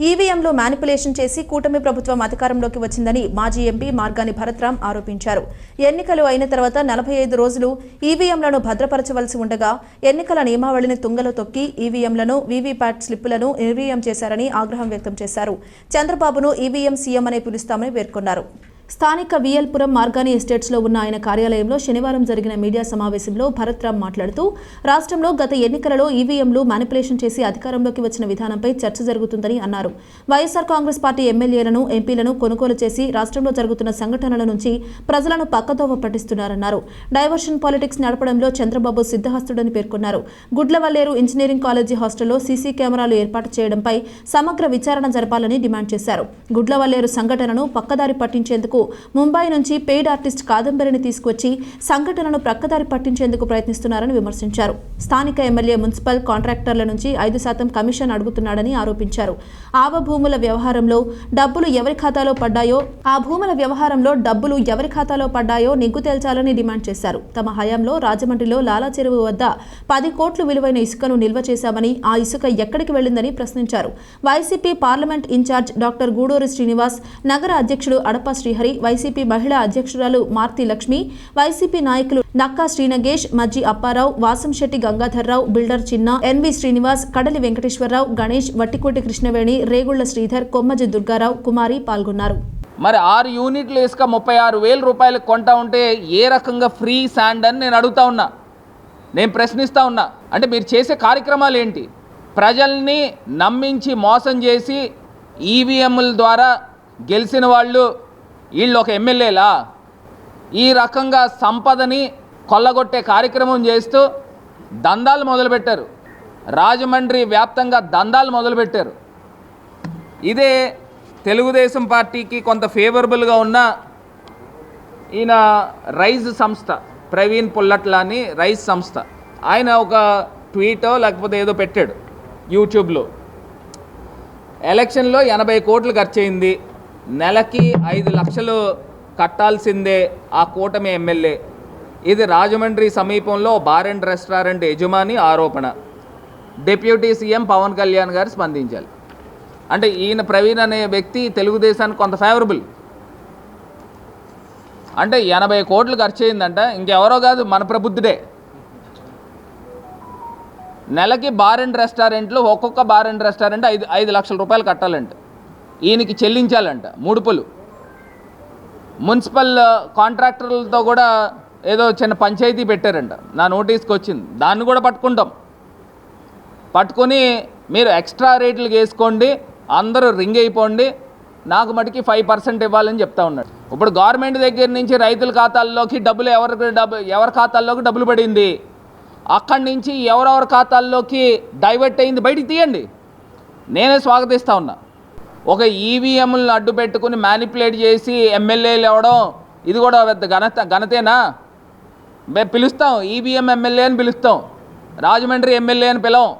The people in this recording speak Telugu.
ఈవీఎంలో మ్యానిపులేషన్ చేసి కూటమి ప్రభుత్వం అధికారంలోకి వచ్చిందని మాజీ ఎంపీ మార్గాని భరత్రామ్ ఆరోపించారు. ఎన్నికలు అయిన తర్వాత నలభై ఐదు రోజులు ఈవీఎంలను భద్రపరచవలసి ఉండగా ఎన్నికల నియమావళిని తుంగలో తొక్కి ఈవీఎంలను వీవీప్యాట్ స్లిప్పులను నిర్వీర్యం చేశారని ఆగ్రహం వ్యక్తం చేశారు. చంద్రబాబును ఈవీఎం సీఎం అనే పిలుస్తామని పేర్కొన్నారు. స్థానిక విఎల్పురం మార్గాని ఎస్టేట్స్లో ఉన్న ఆయన కార్యాలయంలో శనివారం జరిగిన మీడియా సమావేశంలో భరత్రామ్ మాట్లాడుతూ రాష్ట్రంలో గత ఎన్నికలలో ఈవీఎంలు మ్యానిపులేషన్ చేసి అధికారంలోకి వచ్చిన విధానంపై చర్చ జరుగుతుందని అన్నారు. వైఎస్ఆర్ కాంగ్రెస్ పార్టీ ఎమ్మెల్యేలను ఎంపీలను కొనుగోలు చేసి రాష్ట్రంలో జరుగుతున్న సంఘటనల నుంచి ప్రజలను పక్కదోవ పట్టిస్తున్నారన్నారు. డైవర్షన్ పాలిటిక్స్ నడపడంలో చంద్రబాబు సిద్ధహస్తుడని పేర్కొన్నారు. గుడ్లవల్లేరు ఇంజనీరింగ్ కాలేజీ హాస్టల్లో సీసీ కెమెరాలు ఏర్పాటు చేయడంపై సమగ్ర విచారణ జరపాలని డిమాండ్ చేశారు. గుడ్లవల్లేరు సంఘటనను పక్కదారి పట్టించేందుకు ముంబై నుంచి పెయిడ్ ఆర్టిస్ట్ కాదంబరిని తీసుకొచ్చి సంఘటనను ప్రక్కదారి పట్టించేందుకు ప్రయత్నిస్తున్నారని విమర్శించారు. స్థానిక ఎమ్మెల్యే మున్సిపల్ కాంట్రాక్టర్ల నుంచి ఐదు శాతం కమిషన్ అడుగుతున్నాడని ఆరోపించారు. ఆవ భూముల వ్యవహారంలో డబ్బులు ఎవరి ఖాతాలో పడ్డాయో ఆ భూముల వ్యవహారంలో డబ్బులు ఎవరి ఖాతాలో పడ్డాయో నిగ్గు తేల్చాలని డిమాండ్ చేశారు. తమ హయాంలో రాజమండ్రిలో లాలా చెరువు వద్ద పది కోట్లు విలువైన ఇసుకను నిల్వ చేశామని ఆ ఇసుక ఎక్కడికి వెళ్ళిందని ప్రశ్నించారు. YCP parliament in-charge doctor Guduri Srinivas నగర అధ్యక్షుడు అడప శ్రీహరి వైసీపీ మహిళా అధ్యక్షురాలు మార్తి లక్ష్మి వైసీపీ నాయకులు Nakka Srinagesh Majji Apparao Vasamsetti Gangadharrao builder Chinna N V Srinivas Kadali Venkateswararao Ganesh Vattikoti Krishnaveni రేగుళ్ళ Sridhar కొమ్మజి Durgarao కుమారి పాల్గొన్నారు. మరి ఆరు యూనిట్లు ఇసుక ముప్పై ఆరు వేల రూపాయలు కొంటా ఉంటే ఏ రకంగా ఫ్రీ శాండ్ అని నేను అడుగుతా ఉన్నా. నేను ప్రశ్నిస్తా ఉన్నా. అంటే మీరు చేసే కార్యక్రమాలు ఏంటి? ప్రజల్ని నమ్మించి మోసం చేసి ఈవీఎంల ద్వారా గెలిచిన వాళ్ళు వీళ్ళు ఒక ఎమ్మెల్యేలా ఈ రకంగా సంపదని కొల్లగొట్టే కార్యక్రమం చేస్తూ దందాలు మొదలుపెట్టారు. రాజమండ్రి వ్యాప్తంగా దందాలు మొదలుపెట్టారు. ఇదే తెలుగుదేశం పార్టీకి కొంత ఫేవరబుల్గా ఉన్న ఈయన రైజ్ సంస్థ ప్రవీణ్ పుల్లట్ల అని రైజ్ సంస్థ. ఆయన ఒక ట్వీటో లేకపోతే ఏదో పెట్టాడు యూట్యూబ్లో. ఎలక్షన్లో ఎనభై కోట్లు ఖర్చు అయింది నెలకి ఐదు లక్షలు కట్టాల్సిందే ఆ కూటమి ఎమ్మెల్యే. ఇది రాజమండ్రి సమీపంలో బార్ అండ్ రెస్టారెంట్ యజమాని ఆరోపణ. డిప్యూటీ సీఎం పవన్ కళ్యాణ్ గారు స్పందించాలి. అంటే ఈయన ప్రవీణ్ అనే వ్యక్తి తెలుగుదేశానికి కొంత ఫేవరబుల్ అంటే ఎనభై కోట్లు ఖర్చు అయిందంట ఇంకెవరో కాదు మన ప్రబుద్ధుడే నెలకి బార్ అండ్ రెస్టారెంట్లు ఒక్కొక్క బార్ అండ్ రెస్టారెంట్ ఐదు ఐదు లక్షల రూపాయలు కట్టాలంటే. ఈయనకి చెల్లించాలంట. ముడుపులు. మున్సిపల్ uh, కాంట్రాక్టర్లతో కూడా ఏదో చిన్న పంచాయతీ పెట్టారంట. నా నోటీస్కి వచ్చింది. దాన్ని కూడా పట్టుకుంటాం. పట్టుకొని మీరు ఎక్స్ట్రా రేట్లు వేసుకోండి అందరూ రింగ్ అయిపోండి నాకు మటుకి ఫైవ్ పర్సెంట్ ఇవ్వాలని చెప్తా ఉన్నాడు. ఇప్పుడు గవర్నమెంట్ దగ్గర నుంచి రైతుల ఖాతాల్లోకి డబ్బులు ఎవరికి డబ్బు ఎవరి ఖాతాల్లోకి డబ్బులు పడింది? అక్కడి నుంచి ఎవరెవరి ఖాతాల్లోకి డైవర్ట్ అయింది? బయటికి తీయండి. నేనే స్వాగతిస్తా ఉన్నా. ఒక ఈవీఎంలను అడ్డు పెట్టుకుని మ్యానిపులేట్ చేసి ఎమ్మెల్యేలు ఇవ్వడం ఇది కూడా పెద్ద ఘనత ఘనతేనా? మేము పిలుస్తాం ఈవీఎం ఎమ్మెల్యే అని పిలుస్తాం. రాజమండ్రి ఎమ్మెల్యే అని పిలవం.